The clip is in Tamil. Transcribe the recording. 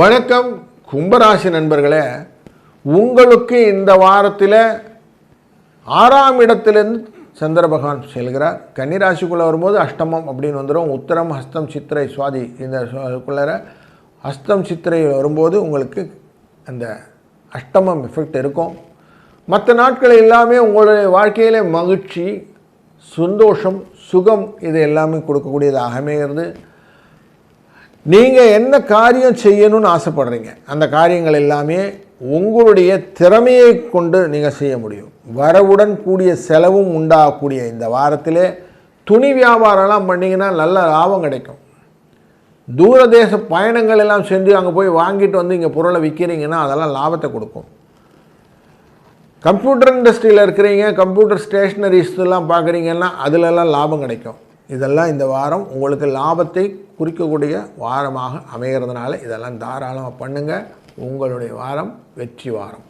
வணக்கம் கும்பராசி நண்பர்களே. உங்களுக்கு இந்த வாரத்தில் ஆறாம் இடத்திலிருந்து சந்திர பகவான் செல்கிறார். கன்னிராசிக்குள்ளே வரும்போது அஷ்டமம் அப்படின்னு வந்துடும் உத்தரம் ஹஸ்தம் சித்திரை சுவாதி இந்த குள்ளர ஹஸ்தம் சித்திரை வரும்போது உங்களுக்கு அந்த அஷ்டமம் எஃபெக்ட் இருக்கும். மற்ற நாட்கள் எல்லாமே உங்களுடைய வாழ்க்கையில் மகிழ்ச்சி சந்தோஷம் சுகம் இது எல்லாமே கொடுக்கக்கூடியதாக இருந்து நீங்கள் என்ன காரியம் செய்யணும்னு ஆசைப்படுறீங்க அந்த காரியங்கள் எல்லாமே உங்களுடைய திறமையை கொண்டு நீங்கள் செய்ய முடியும். வரவுடன் கூடிய செலவும் உண்டாகக்கூடிய இந்த வாரத்திலே துணி வியாபாரம்லாம் பண்ணிங்கன்னா நல்ல லாபம் கிடைக்கும். தூரதேச பயணங்கள் எல்லாம் சென்று அங்கே போய் வாங்கிட்டு வந்து இங்கே பொருளை விற்கிறீங்கன்னா அதெல்லாம் லாபத்தை கொடுக்கும். கம்ப்யூட்டர் இண்டஸ்ட்ரியில் இருக்கிறீங்க கம்ப்யூட்டர் ஸ்டேஷ்னரிஸ்லாம் பார்க்குறீங்கன்னா அதிலெல்லாம் லாபம் கிடைக்கும். இதெல்லாம் இந்த வாரம் உங்களுக்கு லாபத்தை குறிக்கக்கூடிய வாரமாக அமைகிறதுனால இதெல்லாம் தாராளமாக பண்ணுங்கள் உங்களுடைய வாரம் வெற்றி வாரம்.